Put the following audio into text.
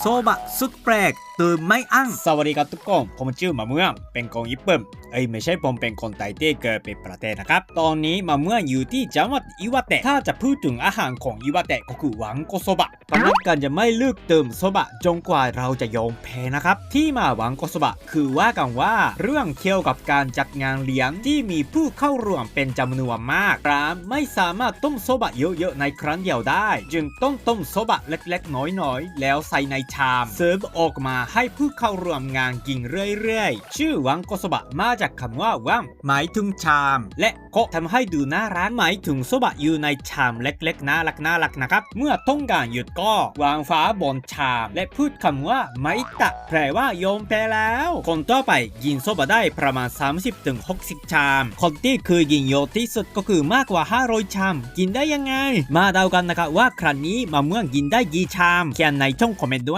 โซบะสุดแปลกตื่นไม่อั้งสวัสดีครับทุกคนผมชื่อมาเมืองเป็นกองญี่ปุ่นเอ้ยไม่ใช่ผมเป็นคนไทยที่เกิดเป็นประเทศนะครับ ตอนนี้มะเมื่ออยู่ที่จังหวัดอิวาเตะ ถ้าจะพูดถึงอาหารของอิวาเตะก็คือหวังโกโซบะพนักงานจะไม่เลือกเติมโซบะจนกว่าเราจะยอมแพ้นะครับ ที่มาหวังโกโซบะคือว่ากันว่า เรื่องเกี่ยวกับการจัดงานเลี้ยงที่มีผู้เข้าร่วมเป็นจำนวนมากร้านไม่สามารถต้มโซบะเยอะๆในครั้งเดียวได้ จึงต้องต้มโซบะเล็กๆ น้อยๆ แล้วใส่ในชาม เสิร์ฟออกมาให้ผู้เข้าร่วมงานกินเรื่อยๆ ชื่อวังโกโซบะมาจากคำว่าวังหมายถึงชาม และโกะทำให้ดูน่ารักหมายถึงโซบะอยู่ในชามเล็กๆน่ารักน่ารักนะครับ เมื่อต้องการหยุดก็วางฝาบนชาม และพูดคำว่าไม่ตะแปลว่าโยมแพ้แล้ว คนต่อไปกินโซบะได้ประมาณ 30-60 ชาม คนที่คือกินเยอะที่สุดก็คือมากกว่า 500 ชาม กินได้ยังไง มาเดากันนะครับว่าครั้งนี้มะม่วงกินได้กี่ชามเขียนในช่องคอมเมนต์ด้วย